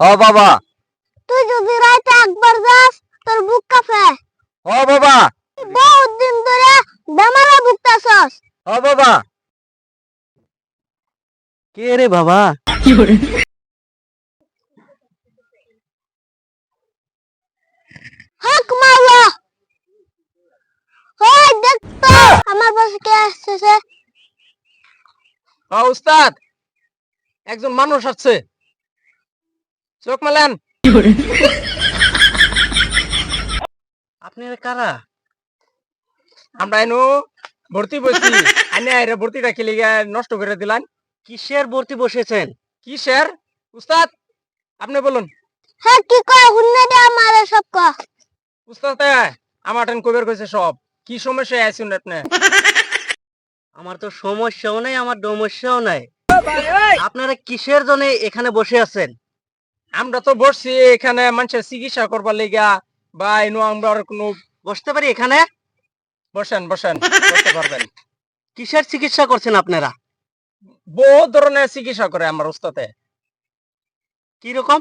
হ বাবা। তুই যদি রাইতে একবার যাস তোর বুক কাঁপে। হ বাবা। বহুত দিন ধরে বেমারে ভুগতাছস। হ বাবা। কে রে বাবা? হক মাওলা হয় দেখ তো আমার পাশে কে আসছে হ্যাঁ উস্তাদ একজন মানুষ আসছে। চোখ মেলেন। আপনারা কারা? আমরা এনু ভর্তি বসছি। আনে আইরে ভর্তিটা খেলে নষ্ট করে দিলাম কিসের ভর্তি বসেছেন? কিসের? উস্তাদ আপনি বলুন। হ্যাঁ কি কয়? হুন্নে দে আমারে সব ক। উস্তাদ আমার টেন কবের কইছে সব। কি সমস্যা আইসুন আপনি? আমার তো সমস্যাও নাই আমার সমস্যাও নাই। আপনারা কিসের জন্য এখানে বসে আছেন? আমরা তো বসছি এখানে মানুষের চিকিৎসা করবার লেগা বা এনু আমরা কোনো বসতে পারি এখানে? বসেন বসেন বসতে পারবেন। কিসের চিকিৎসা করছেন আপনারা? বহুত ধরনের চিকিৎসা করে আমার উস্তাদে কি রকম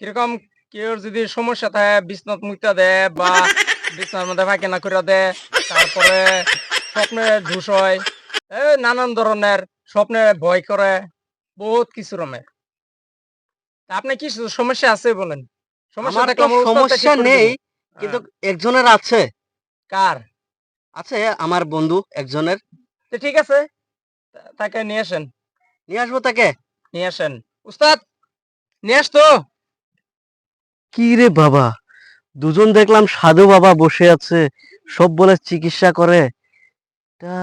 কীরকম কেউ যদি সমস্যা থাকে বিছনাত মুইতা দেয় বা বিছনার মধ্যে পায়খানা করে দেয় তারপরে স্বপ্নে ঝুস হয় নানান ধরনের স্বপ্নে ভয় করে বহুত কিছু রমের তা আপনি কি সমস্যা আছে বলেন? সমস্যা থাকলে আমার সমস্যা নেই কিন্তু হ্যাঁ। একজনের আছে। কার? আছে আমার বন্ধু একজনের। তো ঠিক আছে তাকে নিয়ে আসেন। নিয়ে আসব তাকে? নিয়ে আসেন। উস্তাদ নিয়ে আসতো। কি রে বাবা দুজন দেখলাম সাধু বাবা বসে আছে সব বলে চিকিৎসা করে। তা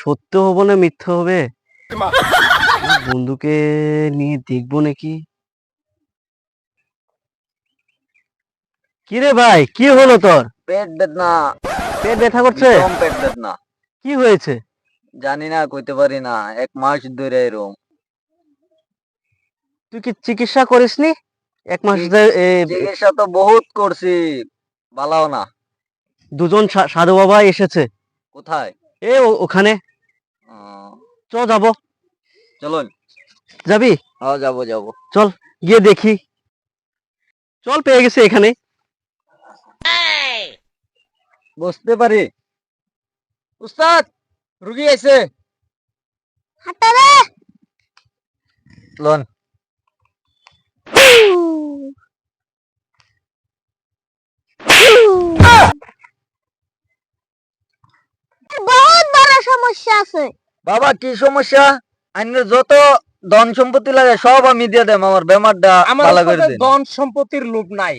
সত্য হবে না মিথ্যা হবে? আমার বন্ধুকে নিয়ে দেখব নাকি? কি রে ভাই কি হলো তোর? পেট বেদনা পেট ব্যথা করছে? কম পেট বেদনা কি হয়েছে? জানি না কইতে পারি না। এক মাস ধরে এরকম তুই কি চিকিৎসা করিসনি? এক মাস ধরে চিকিৎসা তো বহুত করছি। বালাও না। দুজন সাধু বাবা এসেছে। কোথায়? এ ওখানে। চ যাব। চলুন। যাবি? হ্যাঁ যাব চল গিয়ে দেখি। চল পেয়ে গেছে এখানে বুঝতে পারি। উস্তাদ রুগী আইছে। হাতারে লোন। বহুত বড় সমস্যা আছে। বাবা কি সমস্যা? আইনের যত ধন সম্পত্তি লাগে সব আমি দিয়ে দেব আমার বেমারটা আমার ধন সম্পত্তির লোভ নাই।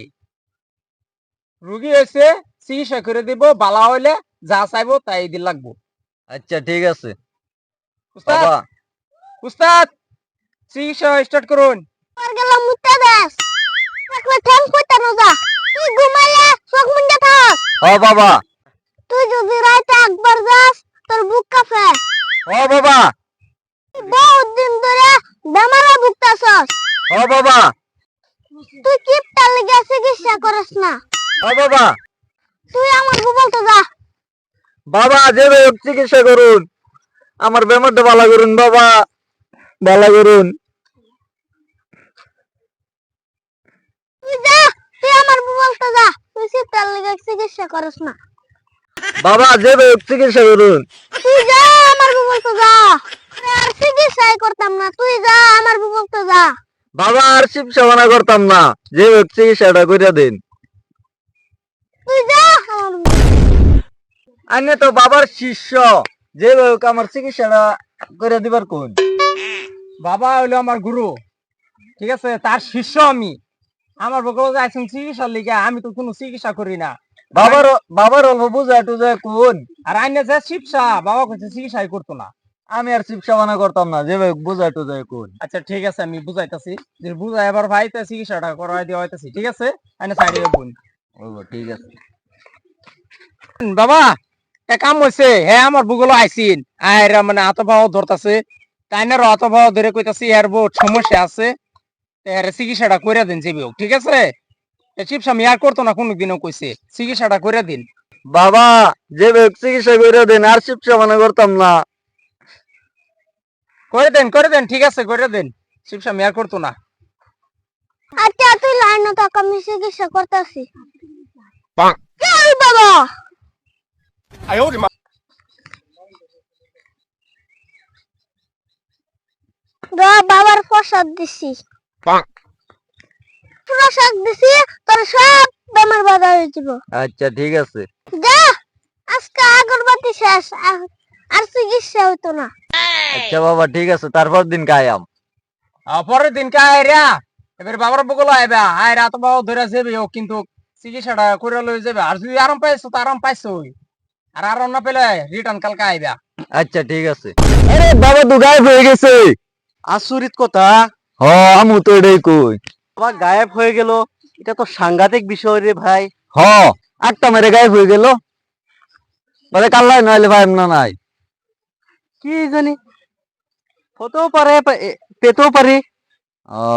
রুগী হয়েছে চিকিৎসা করে দিব বালা হইলে যা চাইব তাই দিন লাগবো। আচ্ছা ঠিক আছে। উস্তাদ বাবা। উস্তাদ চিকিৎসা স্টার্ট করুন। আর একবার ঠ্যাং কইতা তুই ঘুমাইলে চোখ মুন্ডে থাক। হ বাবা। তুই যদি রাইতে একবার যাস তোর বুক কাঁপে। হ বাবা। বহুত দিন ধরে বেমারে ভুগতাছস। হ বাবা। তুই কিপটার লেগে চিকিৎসা করিস না। হ বাবা। তুই আমার বলতে যা। বাবা যে হোক চিকিৎসা করুন আমার বেমারটা ভালো করুন বাবা ভালো করুন। তুই যা তুই আমার বলতে যা তুই কিপটার লেগে চিকিৎসা করিস না। বাবা যে হোক চিকিৎসা করুন। তুই যা আমার যা। আর চিকিৎসাই করতাম না তুই যা আমার বলতে যা। বাবা আর চিকিৎসা মানা করতাম না যে চিকিৎসাটা করে দিন। তুই যা আইনে তো বাবার শিষ্য। যে আমার চিকিৎসাটা করে দিবার কোন? বাবা হইল আমার গুরু। ঠিক আছে? তার শিষ্য আমি। আমার বকল আইছেন চিকিৎসার লিগে আমি তো কোনো চিকিৎসা করি না। বাবার বাবার অল্প বুঝা টুজা কোন? আর আইনে যে শিবসা বাবা চিকিৎসাই করতো না। আমি আর চিকিৎসা মানা করতাম না যে বুঝা টুজা কোন। আচ্ছা ঠিক আছে আমি বুঝাইতাছি। যে বুঝাই এবার ভাই তা চিকিৎসাটা করাই দেওয়া হইতাছি ঠিক আছে? আইনে সাইডে বোন ঠিক আছে। বাবা! কাম হইছে হ্যাঁ আমার বুগলো আইছিন আয়রা মানে হাত পাও ধরতাছে তাই না হাত পাও ধরে কইতাছি এর বহুত সমস্যা আছে। এর চিকিৎসাটা করে দিন যাবি ঠিক আছে? চিপসা আমি আর করতো না কোনোদিনও কইছে চিকিৎসাটা করে দিন। বাবা যে চিকিৎসা করে দিন আর চিকিৎসা মানা করতাম না। করে দেন করে দেন ঠিক আছে করে দেন। চিপসা আমি আর করতো না আচ্ছা তুই লাইন থাক আমি চিকিৎসা করতেছি। চল বাবা র বাবার প্রসাদ দিছি। প্রসাদ দিছি তোর সব বেমার বাধা হয়ে যাব আচ্ছা ঠিক আছে। যা আজকে আগরবাতি শেষ আর- চিকিৎসা হইতো না। আচ্ছা বাবা ঠিক আছে তারপর দিন কায়াম পরের দিন কে আয়রা এবার বাবার বগল আইবা। আয়রা তো বাবা ধরে যাবে ও কিন্তু চিকিৎসাটা করে লই যাবে। আর যদি আরাম পাইছো তো আরাম পাইছো আর আরাম না পেলে রিটার্ন কালকে আইবা। আচ্ছা ঠিক আছে। আরে বাবা তো গায়েব হয়ে গেছে। আচরিত কথা? হ আমু তো এটাই কই। বাবা গায়েব হয়ে গেল? এটা তো সাংঘাতিক বিষয় রে ভাই। হ আটটা মেরে গায়েব হয়ে গেল। বলে কাল্লাই নইলে ভাই না নাই। কি জানি হতেও পারে পেতেও পারি। ও।